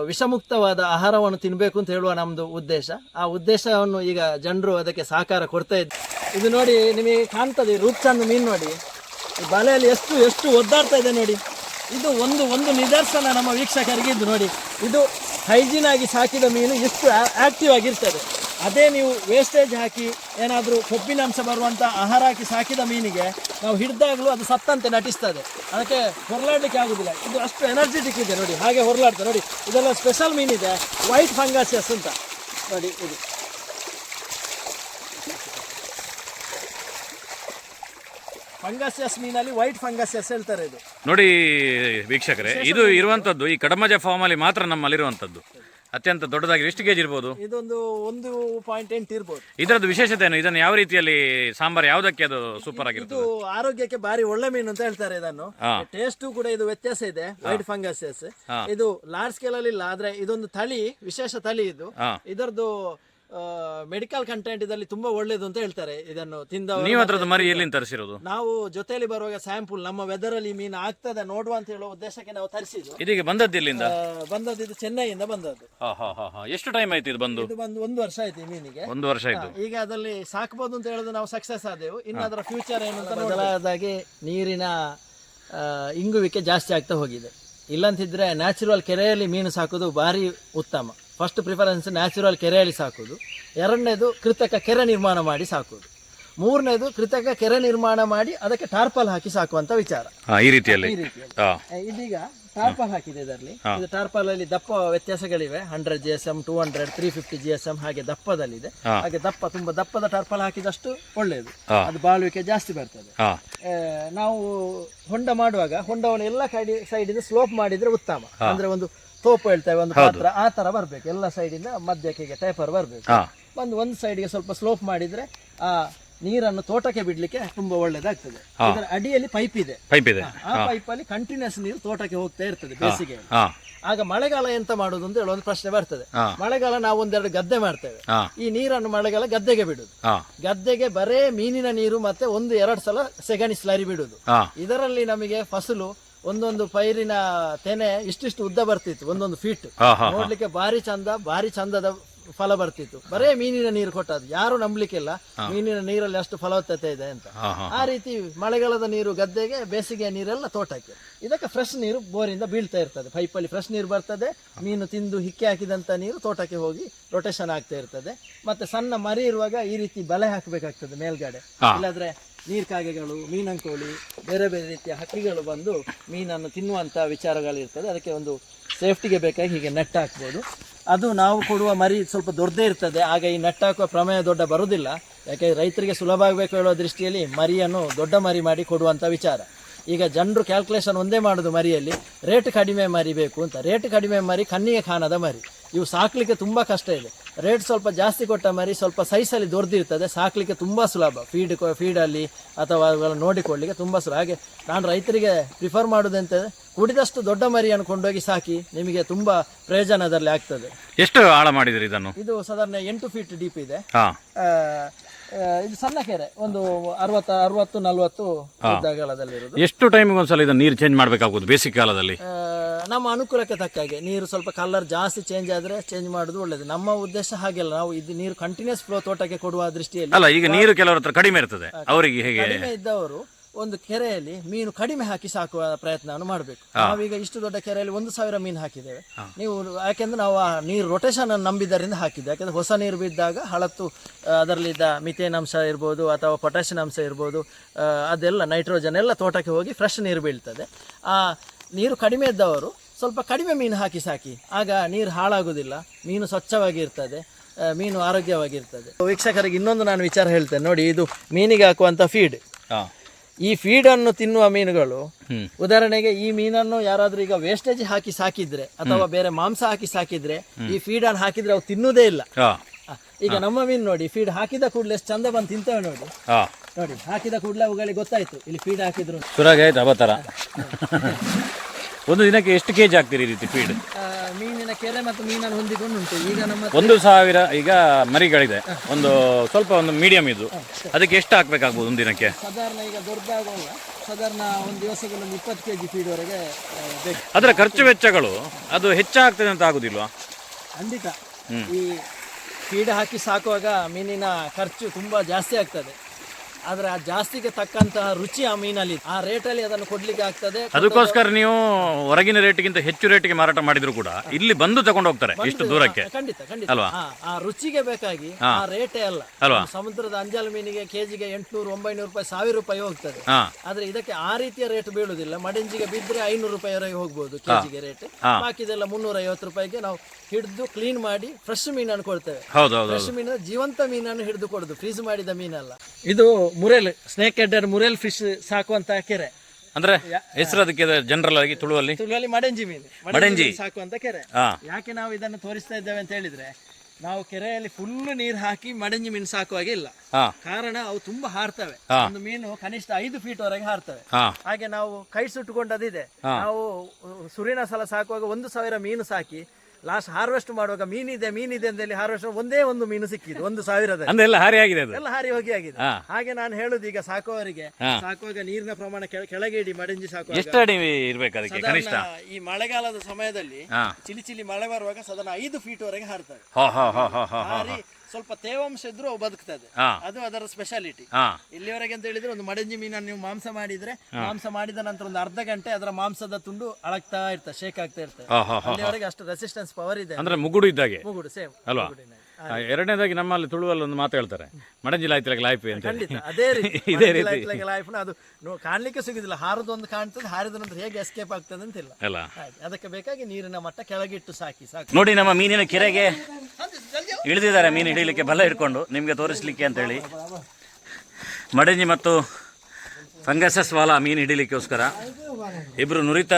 ವಿಷಮುಕ್ತವಾದ ಆಹಾರವನ್ನು ತಿನ್ನಬೇಕು ಅಂತ ಹೇಳುವ ನಮ್ಮದು ಉದ್ದೇಶ. ಆ ಉದ್ದೇಶವನ್ನು ಈಗ ಜನರು ಅದಕ್ಕೆ ಸಹಕಾರ ಕೊಡ್ತಾ ಇದ್ದಾರೆ ಇದು ನೋಡಿ ನಿಮಗೆ ಕಾಣ್ತದೆ, ರೂಪ್ಚಂದ್ ಮೀನು ನೋಡಿ. ಬಲೆಯಲ್ಲಿ ಎಷ್ಟು ಎಷ್ಟು ಒದ್ದಾಡ್ತಾ ಇದೆ ನೋಡಿ. ಇದು ಒಂದು ಒಂದು ನಿದರ್ಶನ ನಮ್ಮ ವೀಕ್ಷಕರಿಗೆ ಇದು ನೋಡಿ. ಇದು ಹೈಜೀನ್ ಆಗಿ ಸಾಕಿದ ಮೀನು ಎಷ್ಟು ಆಕ್ಟಿವ್ ಆಗಿರ್ತದೆ. ಅದೇ ನೀವು ವೇಸ್ಟೇಜ್ ಹಾಕಿ ಏನಾದರೂ ಕೊಬ್ಬಿನಾಂಶ ಬರುವಂಥ ಆಹಾರ ಹಾಕಿ ಸಾಕಿದ ಮೀನಿಗೆ ನಾವು ಹಿಡಿದಾಗಲೂ ಅದು ಸತ್ತಂತೆ ನಟಿಸ್ತದೆ. ಅದಕ್ಕೆ ಹೊರಲಾಡಲಿಕ್ಕೆ ಆಗೋದಿಲ್ಲ. ಇದು ಅಷ್ಟು ಎನರ್ಜೆಟಿಕ್ ಇದೆ ನೋಡಿ, ಹಾಗೆ ಹೊರಲಾಡ್ತದೆ ನೋಡಿ. ಇದೆಲ್ಲ ಸ್ಪೆಷಲ್ ಮೀನಿದೆ ವೈಟ್ ಫಂಗಾಸಿಯಸ್ ಅಂತ. ನೋಡಿ ಇದು. ಫಂಗಾಸಿಯಸ್ ಮೀನಲ್ಲಿ ವೈಟ್ ಫಂಗಾಸಿಯಸ್ ಹೇಳ್ತಾರೆ ಇದು. ನೋಡಿ ವೀಕ್ಷಕರೇ, ಇದು ಇರುವಂತದ್ದು ಈ ಕಡಮಜ ಫಾರ್ಮ್ ಅಲ್ಲಿ ಮಾತ್ರ ನಮ್ಮಲ್ಲಿರುವಂತದ್ದು. ಅತ್ಯಂತ ದೊಡ್ಡದಾಗಿ ಎಷ್ಟು ಕೆಜಿ ಇರ್ಬೋದು? ಇದೊಂದು ಒಂದು ಪಾಯಿಂಟ್ ಎಂಟು ಇರ್ಬೋದು. ಇದರದ್ದು ವಿಶೇಷತೆ ಏನು ಇದನ್ನು ಯಾವ ರೀತಿಯಲ್ಲಿ ಸಾಂಬಾರ್ ಯಾವುದಕ್ಕೆ ಅದು ಸೂಪರ್ ಆಗಿರ್ತದೆ? ಇದು ಆರೋಗ್ಯಕ್ಕೆ ಬಾರಿ ಒಳ್ಳೆ ಮೀನು ಅಂತ ಹೇಳ್ತಾರೆ ಇದನ್ನು. ಹಾ. ಟೇಸ್ಟ್ ಕೂಡ ಇದು ವ್ಯತ್ಯಾಸ ಇದೆ ವೈಟ್ ಫಂಗಸಸ್ ಇದು ಲಾರ್ಜ್ ಸ್ಕೇಲ್ ಅಲ್ಲಿ ಇಲ್ಲ ಆದ್ರೆ ಇದೊಂದು ತಳಿ ವಿಶೇಷ ತಳಿ ಇದು. ಹಾ. ಇದರದ್ದು ಮೆಡಿಕಲ್ ಕಂಟೆಂಟ್ ಇದರಲ್ಲಿ ತುಂಬಾ ಒಳ್ಳೇದು ಅಂತ ಹೇಳ್ತಾರೆ. ಇದನ್ನು ತಿಂದ ನೀವು ಅದ್ರದ್ದು ಮರಿ ಎಲ್ಲಿಂದ ತರಿಸಿರೋದು? ನಾವು ಜೊತೆಯಲ್ಲಿ ಬರುವಾಗ ಸ್ಯಾಂಪಲ್ ನಮ್ಮ ವೆದರ್ ಅಲ್ಲಿ ಮೀನು ಆಗ್ತದೆ ನೋಡುವ ಅಂತ ಹೇಳುವ ಉದ್ದೇಶಕ್ಕೆ ನಾವು ತರಿಸಿದ್ದು. ಇದೀಗ ಬಂದದ್ದು ಇಲ್ಲಿಂದ ಆ, ಬಂದದ್ದು ಇದು ಚೆನ್ನೈಯಿಂದ ಬಂದದ್ದು. ಹಾ ಹಾ ಹಾ ಹಾ. ಎಷ್ಟು ಟೈಮ್ ಆಯ್ತು ಇದು ಬಂದು? ಇದು ಬಂದು ಒಂದು ವರ್ಷ ಆಯ್ತು ಈ ಮೀನಿಗೆ. ಒಂದು ವರ್ಷ ಆಯ್ತು. ಈಗ ಅದರಲ್ಲಿ ಸಾಕ್ಬೋದು ಅಂತ ಹೇಳಿದ್ರೆ ನಾವು ಸಕ್ಸಸ್ ಆದೆವು. ಇನ್ನು ಅದರ ಫ್ಯೂಚರ್ ಏನು ಅಂತ ಬದಲಾದಾಗೆ ನೀರಿನ ಆ, ಇಂಗುವಿಕೆ ಜಾಸ್ತಿ ಆಗ್ತಾ ಹೋಗಿದೆ. ಇಲ್ಲಂತಿದ್ರೆ ನ್ಯಾಚುರಲ್ ಕೆರೆಯಲ್ಲಿ ಮೀನು ಸಾಕೋದು ಭಾರಿ ಉತ್ತಮ. ಫಸ್ಟ್ ಪ್ರಿಫರೆನ್ಸ್ ನ್ಯಾಚುರಲ್ ಕೆರೆ ಅಳಿ ಸಾಕೋದು. ಎರಡನೇದು ಕೃತಕ ಕೆರೆ ನಿರ್ಮಾಣ ಮಾಡಿ ಸಾಕೋದು. ಮೂರನೇದು ಕೃತಕ ಕೆರೆ ನಿರ್ಮಾಣ ಮಾಡಿ ಅದಕ್ಕೆ ಟಾರ್ಪಲ್ ಹಾಕಿ ಸಾಕುವಂತ ವಿಚಾರ. ಈ ರೀತಿಯಲ್ಲಿ. ಈ ರೀತಿಯಲ್ಲಿ. ಇದೀಗ ಟಾರ್ಪಲ್ ಹಾಕಿದೆ ಇದರಲ್ಲಿ. ಇದು ಟಾರ್ಪಲ್ ಅಲ್ಲಿ ದಪ್ಪ ವ್ಯತ್ಯಾಸಗಳಿವೆ. Hundred G S M two hundred three fifty G S M ಹಾಗೆ ದಪ್ಪದಲ್ಲಿದೆ. ಹಾಗೆ ದಪ್ಪ ತುಂಬಾ ದಪ್ಪದ ಟಾರ್ಪಲ್ ಹಾಕಿದಷ್ಟು ಒಳ್ಳೆಯದು ಅದು ಬಾಳುವಿಕೆ ಜಾಸ್ತಿ ಬರ್ತದೆ. ಹಾ. ಆ, ನಾವು ಹೊಂಡ ಮಾಡುವಾಗ ಹೊಂಡವನ್ನು ಎಲ್ಲ ಕಡೆ ಇಂದ ಸ್ಲೋಪ್ ಮಾಡಿದ್ರೆ ಉತ್ತಮ. ಅಂದ್ರೆ ಒಂದು ತೋಪು ಹೇಳ್ತೇವೆ ಒಂದು ಪಾತ್ರ. ಆ ತರ ಬರ್ಬೇಕು. ಎಲ್ಲ ಸೈಡಿಂದ ಮಧ್ಯಕ್ಕೆ ಟೈಪರ್ ಬರ್ಬೇಕು. ಒಂದು ಒಂದು ಸೈಡ್ಗೆ ಸ್ವಲ್ಪ ಸ್ಲೋಪ್ ಮಾಡಿದ್ರೆ ಆ ನೀರನ್ನು ತೋಟಕ್ಕೆ ಬಿಡ್ಲಿಕ್ಕೆ ತುಂಬಾ ಒಳ್ಳೇದಾಗ್ತದೆ. ಇದರ ಅಡಿಯಲ್ಲಿ ಪೈಪ್ ಇದೆ. ಪೈಪ್ ಇದೆ. ಆ ಪೈಪ್ ಅಲ್ಲಿ ಕಂಟಿನ್ಯೂಸ್ ನೀರು ತೋಟಕ್ಕೆ ಹೋಗ್ತಾ ಇರ್ತದೆ ಬೇಸಿಗೆ ಆಗ ಮಳೆಗಾಲ ಎಂತ ಮಾಡುದು ಅಂತ ಹೇಳೋ ಒಂದು ಪ್ರಶ್ನೆ ಬರ್ತದೆ. ಮಳೆಗಾಲ ನಾವು ಒಂದೆರಡು ಗದ್ದೆ ಮಾಡ್ತೇವೆ. ಈ ನೀರನ್ನು ಮಳೆಗಾಲ ಗದ್ದೆಗೆ ಬಿಡುದು. ಗದ್ದೆಗೆ ಬರೇ ಮೀನಿನ ನೀರು ಮತ್ತೆ ಒಂದು ಎರಡು ಸಲ ಸೆಗಣಿ ಸ್ಲರಿ ಬಿಡುದು ಇದರಲ್ಲಿ ನಮಗೆ ಫಸಲು ಒಂದೊಂದು ಪೈರಿನ ತೆನೆ ಇಷ್ಟಿಷ್ಟು ಉದ್ದ ಬರ್ತಿತ್ತು ಒಂದೊಂದು ಫೀಟ್. ನೋಡ್ಲಿಕ್ಕೆ ಭಾರಿ ಚಂದ ಭಾರಿ ಚಂದದ ಫಲ ಬರ್ತಿತ್ತು. ಬರೇ ಮೀನಿನ ನೀರು ಕೊಟ್ಟದ್ದು ಯಾರು ನಂಬಲಿಕ್ಕಿಲ್ಲ. ಮೀನಿನ ನೀರಲ್ಲಿ ಅಷ್ಟು ಫಲವತ್ತತೆ ಇದೆ ಅಂತ. ಆ ರೀತಿ ಮಳೆಗಾಲದ ನೀರು ಗದ್ದೆಗೆ ಬೇಸಿಗೆಯ ನೀರೆಲ್ಲ ತೋಟಕ್ಕೆ. ಇದಕ್ಕೆ ಫ್ರೆಶ್ ನೀರು ಬೋರಿಂದ ಬೀಳ್ತಾ ಇರ್ತದೆ. ಪೈಪಲ್ಲಿ ಫ್ರೆಶ್ ನೀರು ಬರ್ತದೆ. ಮೀನು ತಿಂದು ಹಿಕ್ಕೆ ಹಾಕಿದಂತ ನೀರು ತೋಟಕ್ಕೆ ಹೋಗಿ ರೊಟೇಷನ್ ಆಗ್ತಾ ಇರ್ತದೆ. ಮತ್ತೆ ಸಣ್ಣ ಮರಿ ಇರುವಾಗ ಈ ರೀತಿ ಬಲೆ ಹಾಕಬೇಕಾಗ್ತದೆ ಮೇಲ್ಗಡೆ. ಇಲ್ಲಾದ್ರೆ ನೀರ್ಕಾಗೆಗಳು, ಮೀನಂಕೋಳಿ, ಬೇರೆ ಬೇರೆ ರೀತಿಯ ಹಕ್ಕಿಗಳು ಬಂದು ಮೀನನ್ನು ತಿನ್ನುವಂಥ ವಿಚಾರಗಳಿರ್ತದೆ. ಅದಕ್ಕೆ ಒಂದು ಸೇಫ್ಟಿಗೆ ಬೇಕಾಗಿ ಹೀಗೆ ನೆಟ್ ಹಾಕ್ಬೋದು. ಅದು ನಾವು ಕೊಡುವ ಮರಿ ಸ್ವಲ್ಪ ದೊಡ್ಡದೇ ಇರ್ತದೆ. ಆಗ ಈ ನೆಟ್ ಹಾಕುವ ಪ್ರಮೇಯ ದೊಡ್ಡ ಬರುವುದಿಲ್ಲ ಯಾಕೆ ರೈತರಿಗೆ ಸುಲಭ ಆಗಬೇಕು ಹೇಳೋ ದೃಷ್ಟಿಯಲ್ಲಿ ಮರಿಯನ್ನು ದೊಡ್ಡ ಮರಿ ಮಾಡಿ ಕೊಡುವಂಥ ವಿಚಾರ. ಈಗ ಜನರು ಕ್ಯಾಲ್ಕುಲೇಷನ್ ಒಂದೇ ಮಾಡೋದು ಮರಿಯಲ್ಲಿ. ರೇಟ್ ಕಡಿಮೆ ಮರಿ ಬೇಕು ಅಂತ. ರೇಟ್ ಕಡಿಮೆ ಮರಿ ಕಣ್ಣಿಗೆ ಕಾಣದ ಮರಿ. ಇವು ಸಾಕಲಿಕ್ಕೆ ತುಂಬ ಕಷ್ಟ ಇದೆ. ರೇಟ್ ಸ್ವಲ್ಪ ಜಾಸ್ತಿ ಕೊಟ್ಟ ಮರಿ ಸ್ವಲ್ಪ ಸೈಸಲ್ಲಿ ದೊರೆತಿರ್ತದೆ ಸಾಕಲಿಕ್ಕೆ ತುಂಬ ಸುಲಭ. ಫೀಡ್ ಫೀಡಲ್ಲಿ ಅಥವಾ ಅವುಗಳ ನೋಡಿಕೊಳ್ಳಿಕ್ಕೆ ತುಂಬ ಸುಲಭ. ಹಾಗೆ ನಾನು ರೈತರಿಗೆ ಪ್ರಿಫರ್ ಮಾಡೋದಂತ ಕುಡಿದಷ್ಟು ದೊಡ್ಡ ಮರಿಯನ್ನು ಕೊಂಡೋಗಿ ಸಾಕಿ ನಿಮಗೆ ತುಂಬ ಪ್ರಯೋಜನದಲ್ಲಿ ಆಗ್ತದೆ. ಎಷ್ಟು ಆಳ ಮಾಡಿದ್ರಿ ಇದನ್ನು? ಇದು ಸಾಧಾರಣ ಎಂಟು ಫೀಟ್ ಡೀಪ್ ಇದೆ. ಇದು ಸಣ್ಣ ಕೆರೆ ಒಂದು ಅರವತ್ತ ಅರವತ್ತು ನಲವತ್ತು ಇರೋದು ಎಷ್ಟು ಟೈಮಿಗೆ ಒಂದ್ಸಲ ಇದನ್ನ ನೀರು ಚೇಂಜ್ ಮಾಡಬೇಕಾಗುತ್ತೆ ಬೇಸಿಗೆ ಕಾಲದಲ್ಲಿ? ಆ, ನಮ್ಮ ಅನುಕೂಲಕ್ಕೆ ತಕ್ಕ ಹಾಗೆ ನೀರು ಸ್ವಲ್ಪ ಕಲರ್ ಜಾಸ್ತಿ ಚೇಂಜ್ ಆದ್ರೆ ಚೇಂಜ್ ಮಾಡೋದು ಒಳ್ಳೇದು. ನಮ್ಮ ಉದ್ದೇಶ ಹಾಗೆಲ್ಲ ನಾವು ಇದು ನೀರು ಕಂಟಿನ್ಯೂಸ್ ಫ್ಲೋ ತೋಟಕ್ಕೆ ಕೊಡುವ ದೃಷ್ಟಿಯಲ್ಲಿ ಅಲ್ಲ ಈಗ ನೀರು ಕೆಲವರ ಹತ್ರ ಕಡಿಮೆ ಇರ್ತದೆ ಅವರಿಗೆ ಹೇಗೆ? ಕಡಿಮೆ ಇದ್ದವರು ಒಂದು ಕೆರೆಯಲ್ಲಿ ಮೀನು ಕಡಿಮೆ ಹಾಕಿ ಸಾಕುವ ಪ್ರಯತ್ನವನ್ನು ಮಾಡಬೇಕು. ನಾವೀಗ ಇಷ್ಟು ದೊಡ್ಡ ಕೆರೆಯಲ್ಲಿ ಒಂದು ಸಾವಿರ ಮೀನು ಹಾಕಿದ್ದೇವೆ. ನೀವು ಯಾಕೆಂದ್ರೆ ನಾವು ಆ ನೀರು ರೊಟೇಷನ್ ಅನ್ನು ನಂಬಿದ್ದರಿಂದ ಹಾಕಿದ್ದೆ ಯಾಕೆಂದ್ರೆ ಹೊಸ ನೀರು ಬಿದ್ದಾಗ ಹಳತ್ತು ಅದರಲ್ಲಿದ್ದ ಮಿಥೇನ್ ಅಂಶ ಇರ್ಬೋದು ಅಥವಾ ಪೊಟ್ಯಾಷಿಯಂ ಅಂಶ ಇರ್ಬೋದು ಅದೆಲ್ಲ ನೈಟ್ರೋಜನ್ ಎಲ್ಲ ತೋಟಕ್ಕೆ ಹೋಗಿ ಫ್ರೆಶ್ ನೀರು ಬೀಳ್ತದೆ. ಆ ನೀರು ಕಡಿಮೆ ಇದ್ದವರು ಸ್ವಲ್ಪ ಕಡಿಮೆ ಮೀನು ಹಾಕಿ ಸಾಕಿ. ಆಗ ನೀರು ಹಾಳಾಗುವುದಿಲ್ಲ ಮೀನು ಸ್ವಚ್ಛವಾಗಿರ್ತದೆ ಮೀನು ಆರೋಗ್ಯವಾಗಿರ್ತದೆ ವೀಕ್ಷಕರಿಗೆ ಇನ್ನೊಂದು ನಾನು ವಿಚಾರ ಹೇಳ್ತೇನೆ. ನೋಡಿ ಇದು ಮೀನಿಗೆ ಹಾಕುವಂಥ ಫೀಡ್ ಈ ಫೀಡನ್ನು ತಿನ್ನುವ ಮೀನುಗಳು ಉದಾಹರಣೆಗೆ ಈ ಮೀನನ್ನು ಯಾರಾದ್ರೂ ಈಗ ವೇಸ್ಟೇಜ್ ಹಾಕಿ ಸಾಕಿದ್ರೆ ಅಥವಾ ಬೇರೆ ಮಾಂಸ ಹಾಕಿ ಸಾಕಿದ್ರೆ ಈ ಫೀಡ್ ಅನ್ನು ಹಾಕಿದ್ರೆ ಅವು ತಿನ್ನುವುದೇ ಇಲ್ಲ. ಈಗ ನಮ್ಮ ಮೀನು ನೋಡಿ ಫೀಡ್ ಹಾಕಿದ ಕೂಡಲೇ ಎಷ್ಟು ಚಂದ ಬಂದು ತಿಂತೇವೆ ನೋಡಿ. ನೋಡಿ ಹಾಕಿದ ಕೂಡಲೇ ಅವುಗಳಿಗೆ ಗೊತ್ತಾಯ್ತು ಇಲ್ಲಿ ಫೀಡ್ ಹಾಕಿದ್ರು ಒಂದು ದಿನಕ್ಕೆ ಎಷ್ಟು ಕೆಜಿ ಆಗ್ತೀರಿ ಈ ರೀತಿ ಫೀಡ್ ಆ, ಮೀನಿನ ಕೆರೆ ಮತ್ತು ಮೀನನ್ನು ಹೊಂದಿಕೊಂಡು ಉಂಟು. ಈಗ ನಮ್ಮ ಒಂದು ಸಾವಿರ ಈಗ ಮರಿಗಳಿದೆ. ಒಂದು ಸ್ವಲ್ಪ ಒಂದು ಮೀಡಿಯಂ ಇದು. ಅದಕ್ಕೆ ಎಷ್ಟು ಹಾಕ್ಬೇಕಾಗ್ಬೋದು ಒಂದು ದಿನಕ್ಕೆ? ಸಾಧಾರಣ ಈಗ ದೊಡ್ಡದಾಗುವಾಗ ಸಾಧಾರಣ ಒಂದು ದಿವಸಕ್ಕೆ ಒಂದು ಇಪ್ಪತ್ತು ಕೆ ಜಿ ಫೀಡ್ವರೆಗೆ ಬೇಕು. ಅದರ ಖರ್ಚು ವೆಚ್ಚಗಳು ಅದು ಹೆಚ್ಚಾಗ್ತದೆ ಅಂತ ಆಗುದಿಲ್ವಾ? ಖಂಡಿತ. ಈ ಫೀಡ್ ಹಾಕಿ ಸಾಕುವಾಗ ಮೀನಿನ ಖರ್ಚು ತುಂಬಾ ಜಾಸ್ತಿ ಆಗ್ತದೆ. ಆದ್ರೆ ಆ ಜಾಸ್ತಿಗೆ ತಕ್ಕಂತಹ ರುಚಿ ಆ ಮೀನಲ್ಲಿ ಆ ರೇಟಲ್ಲಿ ಅದನ್ನು ಕೊಡ್ಲಿಕ್ಕೆ ಆಗ್ತದೆ. ಅದಕ್ಕೋಸ್ಕರ ನೀವು ಹೊರಗಿನ ರೇಟ್ಗಿಂತ ಹೆಚ್ಚು ರೇಟ್ಗೆ ಮಾರಾಟ ಮಾಡಿದ್ರು ಕೂಡ ಇಲ್ಲಿ ಬಂದು ತಗೊಂಡು ಹೋಗ್ತಾರೆ ಇಷ್ಟು ದೂರಕ್ಕೆ. ಖಂಡಿತ ಖಂಡಿತ. ಅಲ್ವಾ? ಹಾ, ಆ ರುಚಿಗೆ ಬೇಕಾಗಿ ಆ ರೇಟೇ ಅಲ್ಲ. ಅಲ್ವಾ? ಸಮುದ್ರದ ಅಂಜಲ್ ಮೀನಿಗೆ ಕೆಜಿಗೆ ಎಂಟ್ನೂರು ಒಂಬೈನೂರು ರೂಪಾಯಿ ಸಾವಿರ ರೂಪಾಯಿ ಹೋಗ್ತದೆ. ಹಾ. ಆದ್ರೆ ಇದಕ್ಕೆ ಆ ರೀತಿಯ ರೇಟ್ ಬೀಳುದಿಲ್ಲ. ಮಡಂಜಿಗೆ ಬಿದ್ದರೆ ಐನೂರು ರೂಪಾಯಿವರೆಗೆ ಹೋಗ್ಬೋದು ಕೆಜಿಗೆ ರೇಟ್. ಬಾಕಿದೆಲ್ಲ ಮುನ್ನೂರ ಐವತ್ತು ರೂಪಾಯಿಗೆ ನಾವು ಹಿಡಿದು ಕ್ಲೀನ್ ಮಾಡಿ ಫ್ರೆಶ್ ಮೀನನ್ನು ಕೊಡ್ತೇವೆ. ಹೌದು ಹೌದು ಫ್ರೆಶ್ ಮೀನು ಜೀವಂತ ಮೀನನ್ನು ಹಿಡಿದು ಕೊಡುದು ಫ್ರೀಸ್ ಮಾಡಿದ ಮೀನಲ್ಲ. ಇದು ಮುರೆಲ್ ಸ್ನೇಕ್ ಎಡ್ಡರ್ ಮುರೆಲ್ ಫಿಶ್ ಸಾಕುವಂತ ಕೆರೆ. ಅಂದ್ರೆ ಹೆಸರು ಅದಕ್ಕೆ ಜನರಲ್ ಆಗಿ ತುಳುವಲ್ಲಿ? ತುಳುವಲ್ಲಿ ಮಡಂಜಿ ಮೀನು. ಮಡಂಜಿ. ಸಾಕುವಂತ ಕೆರೆ. ಯಾಕೆ ನಾವು ಇದನ್ನು ತೋರಿಸ್ತಾ ಇದ್ದೇವೆ ಅಂತ ಹೇಳಿದ್ರೆ ನಾವು ಕೆರೆಯಲ್ಲಿ ಫುಲ್ ನೀರು ಹಾಕಿ ಮಡಂಜಿ ಮೀನು ಸಾಕುವಾಗೆ ಇಲ್ಲ. ಕಾರಣ ಅವು ತುಂಬಾ ಹಾರ್ತವೆ. ಒಂದು ಮೀನು ಕನಿಷ್ಠ ಐದು ಫೀಟ್ ವರೆಗೆ ಹಾರ್ತವೆ. ಹಾಗೆ ನಾವು ಕೈ ಸುಟ್ಟುಕೊಂಡದಿದೆ. ನಾವು ಸುರಿನ ಸಲ ಸಾಕುವಾಗ ಒಂದು ಸಾವಿರ ಮೀನು ಸಾಕಿ ಲಾಸ್ಟ್ ಹಾರ್ವೆಸ್ಟ್ ಮಾಡುವಾಗ ಮೀನಿದೆ ಮೀನಿದೆ ಅಂತ ಹೇಳಿ ಹಾರ್ವೆಸ್ಟ್ ಒಂದೇ ಒಂದು ಮೀನು ಸಿಕ್ಕಿದ್ದು ಒಂದು ಸಾವಿರದ. ಅಂದ್ರೆ ಎಲ್ಲ ಹಾರಿ ಆಗಿದೆ ಅದು. ಎಲ್ಲ ಹಾರಿ ಹೋಗಿ ಆಗಿದೆ. ಹಾಗೆ ನಾನು ಹೇಳುದು ಈಗ ಸಾಕುವವರಿಗೆ ಸಾಕುವಾಗ ನೀರಿನ ಪ್ರಮಾಣ ಕೆಳ- ಕೆಳಗೆ ಇಡಿ ಮಡಂಜಿ ಸಾಕುವಾಗ ಎಷ್ಟು ಅಡಿ ಇರ್ಬೇಕು ಅದಕ್ಕೆ ಕನಿಷ್ಠ? ಸಾಧಾರಣ ಈ ಮಳೆಗಾಲದ ಸಮಯದಲ್ಲಿ ಹಾ. ಚಿಲಿ ಚಿಲಿ ಮಳೆ ಬರುವಾಗ ಸದನ ಐದು ಫೀಟ್ ವರೆಗೆ ಹಾರ್ತಾರೆ. ಹಾ ಹಾ ಹಾ ಹಾ ಹಾ. ಹಾರಿ ಸ್ವಲ್ಪ ತೇವಾಂಶ ಇದ್ರೂ ಬದುಕ್ತದೆ. ಅದು ಅದರ ಸ್ಪೆಷಾಲಿಟಿ ಇಲ್ಲಿವರೆಗೆ ಅಂತ ಹೇಳಿದ್ರೆ ಒಂದು ಮಡಂಜಿ ಮೀನನ್ನು ನೀವು ಮಾಂಸ ಮಾಡಿದ್ರೆ ಮಾಂಸ ಮಾಡಿದ ನಂತರ ಒಂದು ಅರ್ಧ ಗಂಟೆ ಅದರ ಮಾಂಸದ ತುಂಡು ಅಳಗ್ತಾ ಇರ್ತದೆ ಶೇಕ್ ಆಗ್ತಾ ಇರ್ತದೆ. ಅಲ್ಲಿವರೆಗೆ ಅಷ್ಟು ರೆಸಿಸ್ಟೆನ್ಸ್ ಪವರ್ ಇದೆ. ಅಂದ್ರೆ ಮುಗುಡು ಇದ್ದಾಗೆ? ಮುಗುಡು ಸೇಮ್ ಅಲ್ವಾ? ಎರಡನೇದಾಗಿ ನಮ್ಮಲ್ಲಿ ತುಳುವಲ್ಲಿ ಒಂದು ಮಾತು ಹೇಳ್ತಾರೆ. ಮಡಂಜಿಲ ಆಯ್ತಿರಕ್ಕೆ ಲೈಫ್ ಅಂತ ಖಂಡಿತ. ಅದೇ ರೀತಿ. ಇದೇ ಮಡಂಜಿ ರೀತಿ. ಲೈಫ್ನ ಅದು ಕಾಣಲಿಕ್ಕೆ ಸಿಗುದಿಲ್ಲ. ಹಾರದೊಂದು ಕಾಣ್ತದೆ ಹಾರಿದ ನಂತರ ಹೇಗೆ ಎಸ್ಕೇಪ್ ಆಗ್ತದೆ ಅಂತ ಇಲ್ಲ. ಅಲ್ಲ. ಅದಕ್ಕೆ ಬೇಕಾಗಿ ನೀರಿನ ಮಟ್ಟ ಕೆಳಗಿಟ್ಟು ಸಾಕಿ ಸಾಕು. ನೋಡಿ ನಮ್ಮ ಮೀನಿನ ಕೆರೆಗೆ ಇಳಿದಿದ್ದಾರೆ ಮೀನು ಹಿಡಿಯಲಿಕ್ಕೆ ಬಲ ಇಟ್ಕೊಂಡು ನಿಮಗೆ ತೋರಿಸ್ಲಿಕ್ಕೆ ಅಂತೇಳಿ ಮಡಂಜಿ ಮತ್ತು ಫಂಗಸಸ್ ವಾಲ ಮೀನು ಹಿಡಿಲಿಕ್ಕೋಸ್ಕರ ಇಬ್ಬರು ನುರಿತ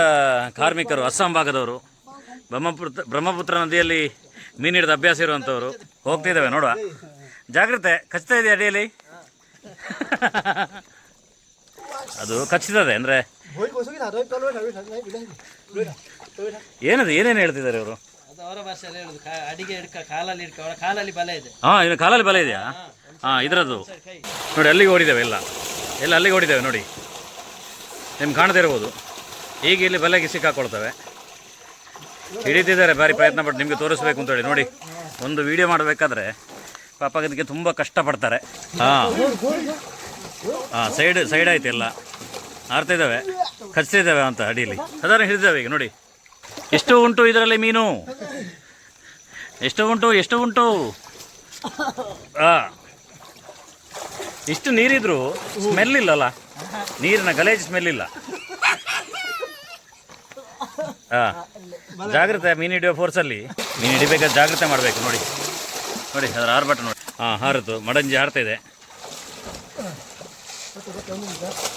ಕಾರ್ಮಿಕರು ಅಸ್ಸಾಂ ಭಾಗದವರು ಬ್ರಹ್ಮಪುತ್ರ ಬ್ರಹ್ಮಪುತ್ರ ನದಿಯಲ್ಲಿ ಮೀನು ಹಿಡಿದ ಅಭ್ಯಾಸ ಇರುವಂಥವ್ರು ಹೋಗ್ತಿದ್ದೇವೆ ನೋಡುವ. ಜಾಗ್ರತೆ ಖಚಿತ ಇದೆ ಅಡಿಯಲ್ಲಿ? ಅದು ಕಚ್ಚಿತದೆ ಅಂದರೆ ಏನದು ಏನೇನು ಹೇಳ್ತಿದ್ದಾರೆ ಇವರು? ಅದು ಅವರ ಭಾಷೆಯಲ್ಲಿ ಹೇಳುದು ಅಡಿಗೆ ಹಿಡ್ಕ ಕಾಲಲ್ಲಿ ಹಿಡ್ಕ ಅವರ ಕಾಲಲ್ಲಿ ಬಲ ಇದೆ. ಹಾಂ ಇನ್ನು ಕಾಲಲ್ಲಿ ಬಲ ಇದೆಯಾ? ಹಾಂ ಇದರದ್ದು. ನೋಡಿ ಅಲ್ಲಿಗೆ ಓಡಿದ್ದೇವೆ ಎಲ್ಲ. ಎಲ್ಲ ಅಲ್ಲಿಗೆ ಓಡಿದ್ದೇವೆ ನೋಡಿ. ನಿಮ್ಗೆ ಕಾಣದೇ ಇರ್ಬೋದು. ಈಗ ಇಲ್ಲಿ ಬಲೆಗೆ ಸಿಕ್ಕಾಕೊಳ್ತವೆ. ಹಿಡಿತಿದ್ದಾರೆ ಭಾರಿ ಪ್ರಯತ್ನ ಪಟ್ಟು ನಿಮಗೆ ತೋರಿಸ್ಬೇಕು ಅಂತೇಳಿ ನೋಡಿ, ಒಂದು ವಿಡಿಯೋ ಮಾಡಬೇಕಾದ್ರೆ ಪಾಪ ಅದಕ್ಕೆ ತುಂಬ ಕಷ್ಟಪಡ್ತಾರೆ. ಹಾಂ. ಹಾಂ ಸೈಡ್ ಸೈಡ್ ಆಯ್ತು ಎಲ್ಲ. ಆರ್ತಾ ಇದ್ದಾವೆ, ಕಚ್ತಿದ್ದಾವೆ ಅಂತ ಅಡಿಯಲ್ಲಿ ಅದನ್ನು ಹಿಡಿದಾವೆ ಈಗ, ನೋಡಿ. ಎಷ್ಟು ಉಂಟು ಇದರಲ್ಲಿ ಮೀನು? ಎಷ್ಟು ಉಂಟು ಎಷ್ಟು ಉಂಟು? ಹಾಂ. ಇಷ್ಟು ನೀರಿದ್ರು ಸ್ಮೆಲ್ ಇಲ್ಲಲ್ಲ. ನೀರಿನ ಗಲೇಜ್ ಸ್ಮೆಲ್ ಇಲ್ಲ. ಹಾ ಜಾಗ್ರತೆ ಮೀನು ಹಿಡಿಯೋ ಫೋರ್ಸಲ್ಲಿ ಮೀನು ಹಿಡಿಬೇಕಾದ್ರೆ ಜಾಗ್ರತೆ ಮಾಡಬೇಕು, ನೋಡಿ. ನೋಡಿ, ಅದರ ಆರ್ಭಟ ನೋಡಿ. ಹಾಂ ಹಾರತು ಮಡಂಜಿ ಹಾರ್ತಾ ಇದೆ.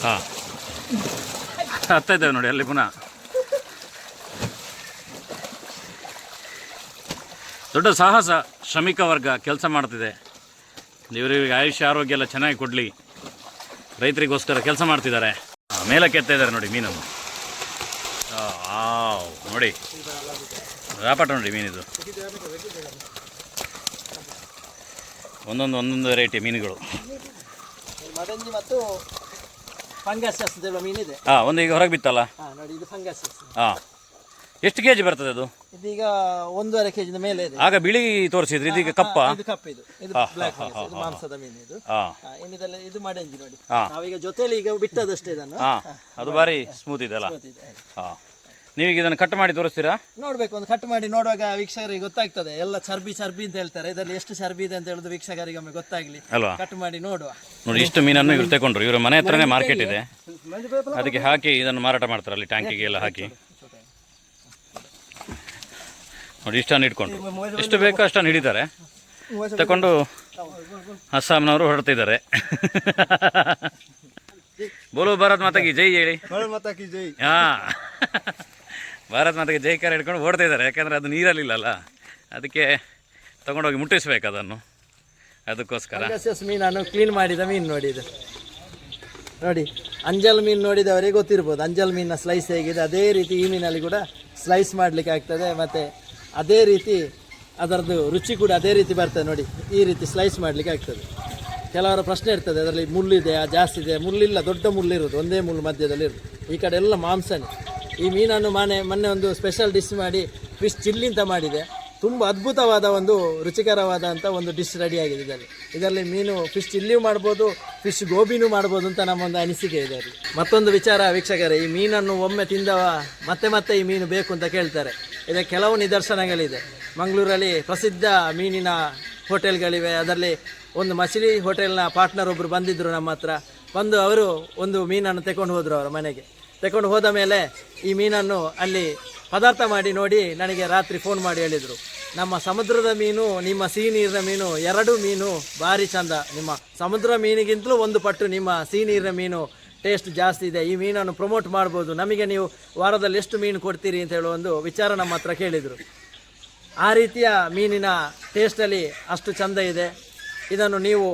ಹಾಂ. ಹತ್ತಾ ಇದ್ದೇವೆ ನೋಡಿ, ಅಲ್ಲಿ ಪುನಃ. ದೊಡ್ಡ ಸಾಹಸ, ಶ್ರಮಿಕ ವರ್ಗ ಕೆಲಸ ಮಾಡ್ತಿದೆ. ಇವರಿಗೆ ಆಯುಷ್ಯ, ಆರೋಗ್ಯ ಎಲ್ಲ ಚೆನ್ನಾಗಿ ಕೊಡಲಿ. ರೈತರಿಗೋಸ್ಕರ ಕೆಲಸ ಮಾಡ್ತಿದ್ದಾರೆ. ಮೇಲಕ್ಕೆ ಎತ್ತಾ ಇದ್ದಾರೆ ನೋಡಿ ಮೀನನ್ನು. ಆವ್, ನೋಡಿ. ರಾಪಾಟ ನೋಡಿ ಮೀನಿದು. ಒಂದೊಂದು ಒಂದೊಂದು ವೆರೈಟಿ ಮೀನುಗಳು. ಮದಂಜಿ ಮತ್ತು ಫಂಗಸ್ ಹೇಳುವ ಮೀನಿದೆ. ಹಾಂ ಒಂದು ಈಗ ಹೊರಗೆ ಬಿತ್ತಲ್ಲ? ಹಾ ನೋಡಿ ಇದು ಫಂಗಸ್ ಹಾಂ. ಎಷ್ಟು ಕೆ ಜಿ ಬರ್ತದೆ ಅದು? ಇದೀಗ ಒಂದೂವರೆ ಕೆಜಿನ ಮೇಲೆ ಇದೆ. ಆಗ ಬಿಳಿ ತೋರಿಸಿದ್ರಿ ಇದೀಗ ಕಪ್ಪ. ಇದು ಕಪ್ಪ ಇದು. ಇದು ಬ್ಲಾಕ್ ಇದು ಮಾಂಸದ ಮೀನು ಇದು. ಇನ್ನಿದೆಲ್ಲ ಇದು ಮಡಂಜಿ ನೋಡಿ. ನಾವೀಗ ಜೊತೆಲಿ ಈಗ ಬಿಟ್ಟದಷ್ಟೇ ಇದನ್ನು. ಅದು ಭಾರಿ ಸ್ಮೂತ್ ಇದೆಲ್ಲ. ಹಾಂ. ನೀವೀಗ ಇದನ್ನು ಕಟ್ ಮಾಡಿ ತೋರಿಸ್ತೀರಾ? ನೋಡ್ಬೇಕು ಒಂದು ಕಟ್ ಮಾಡಿ ನೋಡುವಾಗ ವೀಕ್ಷಕರಿಗೆ ಗೊತ್ತಾಗ್ತದೆ. ಎಲ್ಲ ಚರ್ಬಿ ಚರ್ಬಿ ಅಂತ ಹೇಳ್ತಾರೆ. ಇದರಲ್ಲಿ ಎಷ್ಟು ಚರ್ಬಿ ಇದೆ ಅಂತ ಹೇಳುದು ವೀಕ್ಷಕರಿಗೆ ಒಮ್ಮೆ ಗೊತ್ತಾಗ್ಲಿ. ಅಲ್ವಾ? ಕಟ್ ಮಾಡಿ ನೋಡುವ. ನೋಡಿ ಇಷ್ಟು ಮೀನನ್ನು ಇವ್ರು ತಗೊಂಡ್ರು. ಇವರ ಮನೆ ಹತ್ರನೇ ಮಾರ್ಕೆಟ್ ಇದೆ. ಅದಕ್ಕೆ ಹಾಕಿ ಇದನ್ನು ಮಾರಾಟ ಮಾಡ್ತಾರೆ ಅಲ್ಲಿ ಟ್ಯಾಂಕಿಗೆ ಎಲ್ಲ ಹಾಕಿ. ನೋಡಿ ಇಷ್ಟನ್ನು ಇಟ್ಕೊಂಡ್ರು. ಎಷ್ಟು ಬೇಕೋ ಅಷ್ಟನ್ನು ಹಿಡಿತಾರೆ. ತಗೊಂಡು ಅಸ್ಸಾಂನವರು ಹೊರಡ್ತಿದ್ದಾರೆ. ಬೋಲೋ ಭಾರತ್ ಮಾತಾಗಿ ಜೈ ಹೇಳಿ. ಹಾ. ಭಾರತ್ ಮಾತೆಗೆ ಜೈಕಾರ ಹಿಡ್ಕೊಂಡು ಓಡ್ತಾ ಇದ್ದಾರೆ, ಯಾಕಂದ್ರೆ ಅದು ನೀರಲ್ಲಿಲ್ಲಲ್ಲ. ಅದಕ್ಕೆ ತಗೊಂಡೋಗಿ ಮುಟ್ಟಿಸ್ಬೇಕು ಅದನ್ನು. ಅದಕ್ಕೋಸ್ಕರ. ಮೀನನ್ನು ಕ್ಲೀನ್ ಮಾಡಿದ ಮೀನು ನೋಡಿ ಇದು. ನೋಡಿ, ಅಂಜಲ್ ಮೀನು ನೋಡಿದವರಿಗೆ ಗೊತ್ತಿರ್ಬೋದು. ಅಂಜಲ್ ಮೀನಿನ ಸ್ಲೈಸ್ ಹೇಗಿದೆ. ಅದೇ ರೀತಿ ಈ ಮೀನಲ್ಲಿ ಕೂಡ ಸ್ಲೈಸ್ ಮಾಡಲಿಕ್ಕೆ ಆಗ್ತದೆ. ಮತ್ತು ಅದೇ ರೀತಿ ಅದರದ್ದು ರುಚಿ ಕೂಡ ಅದೇ ರೀತಿ ಬರ್ತದೆ ನೋಡಿ. ಈ ರೀತಿ ಸ್ಲೈಸ್ ಮಾಡಲಿಕ್ಕೆ ಆಗ್ತದೆ. ಕೆಲವರ ಪ್ರಶ್ನೆ ಇರ್ತದೆ, ಅದರಲ್ಲಿ ಮುಳ್ಳಿದೆ ಜಾಸ್ತಿ ಇದೆ ಮುಳ್ಳಿಲ್ಲ, ದೊಡ್ಡ ಮುಳ್ಳಿರೋದು ಒಂದೇ ಮುಳ್ಳು ಮಧ್ಯದಲ್ಲಿ ಇರೋದು ಈ ಕಡೆ ಎಲ್ಲ ಮಾಂಸನೇ. ಈ ಮೀನನ್ನು ಮನೆ, ಮೊನ್ನೆ ಒಂದು ಸ್ಪೆಷಲ್ ಡಿಶ್ ಮಾಡಿ ಫಿಶ್ ಚಿಲ್ಲಿ ಅಂತ ಮಾಡಿದೆ. ತುಂಬ ಅದ್ಭುತವಾದ ಒಂದು ರುಚಿಕರವಾದಂಥ ಒಂದು ಡಿಶ್ ರೆಡಿಯಾಗಿದೆ ಇದರಲ್ಲಿ. ಇದರಲ್ಲಿ ಮೀನು ಫಿಶ್ ಚಿಲ್ಲಿಯೂ ಮಾಡ್ಬೋದು ಫಿಶ್ ಗೋಬಿನೂ ಮಾಡ್ಬೋದು ಅಂತ ನಮ್ಮ ಒಂದು ಅನಿಸಿಕೆ ಇದೆ ಅಲ್ಲಿ. ಮತ್ತೊಂದು ವಿಚಾರ ವೀಕ್ಷಕರೇ, ಈ ಮೀನನ್ನು ಒಮ್ಮೆ ತಿಂದವ ಮತ್ತೆ ಮತ್ತೆ ಈ ಮೀನು ಬೇಕು ಅಂತ ಕೇಳ್ತಾರೆ. ಇದಕ್ಕೆ ಕೆಲವು ನಿದರ್ಶನಗಳಿದೆ. ಮಂಗಳೂರಲ್ಲಿ ಪ್ರಸಿದ್ಧ ಮೀನಿನ ಹೋಟೆಲ್ಗಳಿವೆ. ಅದರಲ್ಲಿ ಒಂದು ಮಸಿಲಿ ಹೋಟೆಲ್ನ ಪಾರ್ಟ್ನರ್ ಒಬ್ಬರು ಬಂದಿದ್ದರು ನಮ್ಮ ಹತ್ರ. ಬಂದು ಅವರು ಒಂದು ಮೀನನ್ನು ತಗೊಂಡು ಹೋದರು ಅವರ ಮನೆಗೆ. ತಗೊಂಡು ಹೋದ ಮೇಲೆ ಈ ಮೀನನ್ನು ಅಲ್ಲಿ ಪದಾರ್ಥ ಮಾಡಿ ನೋಡಿ ನನಗೆ ರಾತ್ರಿ ಫೋನ್ ಮಾಡಿ ಹೇಳಿದರು. ನಮ್ಮ ಸಮುದ್ರದ ಮೀನು, ನಿಮ್ಮ ಸಿಹಿ ನೀರಿನ ಮೀನು, ಎರಡು ಮೀನು ಭಾರಿ ಚಂದ. ನಿಮ್ಮ ಸಮುದ್ರ ಮೀನಿಗಿಂತಲೂ ಒಂದು ಪಟ್ಟು ನಿಮ್ಮ ಸಿಹಿ ನೀರಿನ ಮೀನು ಟೇಸ್ಟ್ ಜಾಸ್ತಿ ಇದೆ. ಈ ಮೀನನ್ನು ಪ್ರಮೋಟ್ ಮಾಡ್ಬೋದು. ನಮಗೆ ನೀವು ವಾರದಲ್ಲಿ ಎಷ್ಟು ಮೀನು ಕೊಡ್ತೀರಿ ಅಂತ ಹೇಳುವ ಒಂದು ವಿಚಾರ ನಮ್ಮ ಹತ್ರ ಕೇಳಿದರು. ಆ ರೀತಿಯ ಮೀನಿನ ಟೇಸ್ಟಲ್ಲಿ ಅಷ್ಟು ಚಂದ ಇದೆ. ಇದನ್ನು ನೀವು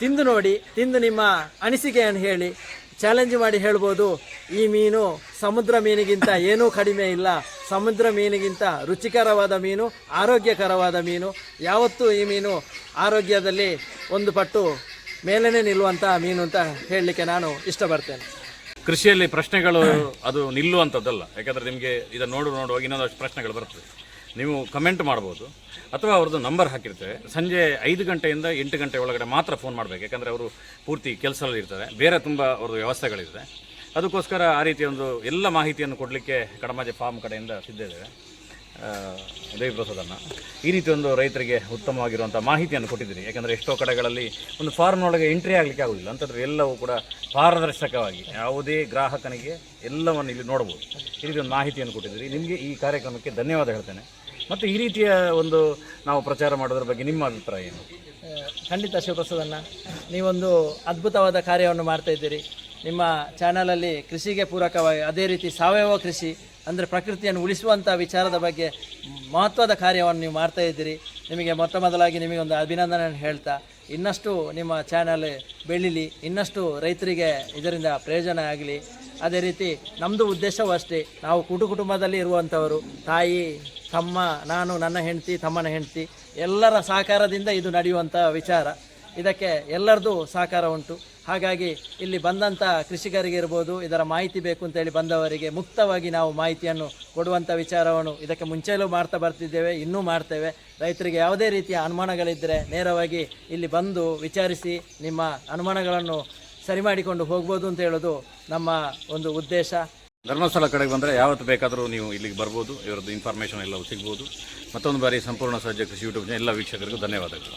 ತಿಂದು ನೋಡಿ, ತಿಂದು ನಿಮ್ಮ ಅನಿಸಿಕೆಯನ್ನು ಹೇಳಿ ಚಾಲೆಂಜ್ ಮಾಡಿ ಹೇಳ್ಬೋದು, ಈ ಮೀನು ಸಮುದ್ರ ಮೀನಿಗಿಂತ ಏನೂ ಕಡಿಮೆ ಇಲ್ಲ. ಸಮುದ್ರ ಮೀನಿಗಿಂತ ರುಚಿಕರವಾದ ಮೀನು, ಆರೋಗ್ಯಕರವಾದ ಮೀನು, ಯಾವತ್ತೂ ಈ ಮೀನು ಆರೋಗ್ಯದಲ್ಲಿ ಒಂದು ಪಟ್ಟು ಮೇಲೇ ನಿಲ್ಲುವಂಥ ಮೀನು ಅಂತ ಹೇಳಲಿಕ್ಕೆ ನಾನು ಇಷ್ಟಪಡ್ತೇನೆ. ಕೃಷಿಯಲ್ಲಿ ಪ್ರಶ್ನೆಗಳು ಅದು ನಿಲ್ಲುವಂಥದ್ದಲ್ಲ. ಯಾಕಂದರೆ ನಿಮಗೆ ಇದನ್ನು ನೋಡು ನೋಡುವಾಗ ಇನ್ನೊಂದಷ್ಟು ಪ್ರಶ್ನೆಗಳು ಬರ್ತದೆ. ನೀವು ಕಮೆಂಟ್ ಮಾಡ್ಬೋದು. ಅಥವಾ ಅವ್ರದ್ದು ನಂಬರ್ ಹಾಕಿರ್ತೇವೆ. ಸಂಜೆ ಐದು ಗಂಟೆಯಿಂದ ಎಂಟು ಗಂಟೆ ಒಳಗಡೆ ಮಾತ್ರ ಫೋನ್ ಮಾಡಬೇಕು. ಯಾಕಂದರೆ ಅವರು ಪೂರ್ತಿ ಕೆಲಸದಲ್ಲಿ ಇರ್ತಾರೆ. ಬೇರೆ ತುಂಬ ಅವ್ರದ್ದು ವ್ಯವಸ್ಥೆಗಳಿದೆ. ಅದಕ್ಕೋಸ್ಕರ ಆ ರೀತಿಯ ಒಂದು ಎಲ್ಲ ಮಾಹಿತಿಯನ್ನು ಕೊಡಲಿಕ್ಕೆ ಕಡಮಾಜೆ ಫಾರ್ಮ್ ಕಡೆಯಿಂದ ಸಿದ್ಧಿದ್ದೇವೆ ದೇವಿಪ್ರಸಾದನ್ನು. ಈ ರೀತಿ ಒಂದು ರೈತರಿಗೆ ಉತ್ತಮವಾಗಿರುವಂಥ ಮಾಹಿತಿಯನ್ನು ಕೊಟ್ಟಿದ್ದೀರಿ. ಯಾಕಂದರೆ ಎಷ್ಟೋ ಕಡೆಗಳಲ್ಲಿ ಒಂದು ಫಾರ್ಮ್ನೊಳಗೆ ಎಂಟ್ರಿ ಆಗಲಿಕ್ಕೆ ಆಗೋದಿಲ್ಲ. ಅಂಥದ್ದು ಎಲ್ಲವೂ ಕೂಡ ಪಾರದರ್ಶಕವಾಗಿ, ಯಾವುದೇ ಗ್ರಾಹಕನಿಗೆ ಎಲ್ಲವನ್ನು ಇಲ್ಲಿ ನೋಡ್ಬೋದು. ಈ ರೀತಿ ಒಂದು ಮಾಹಿತಿಯನ್ನು ಕೊಟ್ಟಿದ್ದೀರಿ. ನಿಮಗೆ ಈ ಕಾರ್ಯಕ್ರಮಕ್ಕೆ ಧನ್ಯವಾದ ಹೇಳ್ತೇನೆ. ಮತ್ತು ಈ ರೀತಿಯ ಒಂದು ನಾವು ಪ್ರಚಾರ ಮಾಡೋದ್ರ ಬಗ್ಗೆ ನಿಮ್ಮ ಅಭಿಪ್ರಾಯ ಏನು? ಖಂಡಿತ ಶಿವಪ್ರಸಾದಣ್ಣ ನೀವೊಂದು ಅದ್ಭುತವಾದ ಕಾರ್ಯವನ್ನು ಮಾಡ್ತಾ ಇದ್ದೀರಿ. ನಿಮ್ಮ ಚಾನಲಲ್ಲಿ ಕೃಷಿಗೆ ಪೂರಕವಾಗಿ, ಅದೇ ರೀತಿ ಸಾವಯವ ಕೃಷಿ, ಅಂದರೆ ಪ್ರಕೃತಿಯನ್ನು ಉಳಿಸುವಂಥ ವಿಚಾರದ ಬಗ್ಗೆ ಮಹತ್ವದ ಕಾರ್ಯವನ್ನು ನೀವು ಮಾಡ್ತಾ ಇದ್ದೀರಿ. ನಿಮಗೆ ಮೊತ್ತ ಮೊದಲಾಗಿ ನಿಮಗೊಂದು ಅಭಿನಂದನೆಯನ್ನು ಅಭಿನಂದನೆ ಹೇಳ್ತಾ, ಇನ್ನಷ್ಟು ನಿಮ್ಮ ಚಾನಲ್ ಬೆಳೀಲಿ, ಇನ್ನಷ್ಟು ರೈತರಿಗೆ ಇದರಿಂದ ಪ್ರಯೋಜನ ಆಗಲಿ. ಅದೇ ರೀತಿ ನಮ್ಮದು ಉದ್ದೇಶವೂ ಅಷ್ಟೇ, ನಾವು ಕುಟು ಕುಟುಂಬದಲ್ಲಿ ಇರುವಂಥವರು, ತಾಯಿ ತಮ್ಮ, ನಾನು, ನನ್ನ ಹೆಂಡತಿ, ತಮ್ಮನ ಹೆಂಡತಿ, ಎಲ್ಲರ ಸಹಕಾರದಿಂದ ಇದು ನಡೆಯುವಂಥ ವಿಚಾರ. ಇದಕ್ಕೆ ಎಲ್ಲರದು ಸಹಕಾರ ಉಂಟು. ಹಾಗಾಗಿ ಇಲ್ಲಿ ಬಂದಂಥ ಕೃಷಿಕರಿಗೆ ಇರ್ಬೋದು, ಇದರ ಮಾಹಿತಿ ಬೇಕು ಅಂತೇಳಿ ಬಂದವರಿಗೆ ಮುಕ್ತವಾಗಿ ನಾವು ಮಾಹಿತಿಯನ್ನು ಕೊಡುವಂಥ ವಿಚಾರವನ್ನು ಇದಕ್ಕೆ ಮುಂಚೆಯಲ್ಲೂ ಮಾಡ್ತಾ ಬರ್ತಿದ್ದೇವೆ, ಇನ್ನೂ ಮಾಡ್ತೇವೆ. ರೈತರಿಗೆ ಯಾವುದೇ ರೀತಿಯ ಅನುಮಾನಗಳಿದ್ದರೆ ನೇರವಾಗಿ ಇಲ್ಲಿ ಬಂದು ವಿಚಾರಿಸಿ ನಿಮ್ಮ ಅನುಮಾನಗಳನ್ನು ಸರಿ ಮಾಡಿಕೊಂಡು ಹೋಗ್ಬೋದು ಅಂತ ಹೇಳೋದು ನಮ್ಮ ಒಂದು ಉದ್ದೇಶ. ಧರ್ಮಸ್ಥಳ ಕಡೆಗೆ ಬಂದರೆ ಯಾವತ್ತು ಬೇಕಾದರೂ ನೀವು ಇಲ್ಲಿಗೆ ಬರ್ಬೋದು. ಇವರದ್ದು ಇನ್ಫಾರ್ಮೇಷನ್ ಎಲ್ಲವೂ ಸಿಗ್ಬೋದು. ಮತ್ತೊಂದು ಬಾರಿ ಸಂಪೂರ್ಣ ಸಜ್ಜೆ ಕೃಷಿ ಯೂಟ್ಯೂಬ್ನ ಎಲ್ಲ ವೀಕ್ಷಕರಿಗೂ ಧನ್ಯವಾದಗಳು.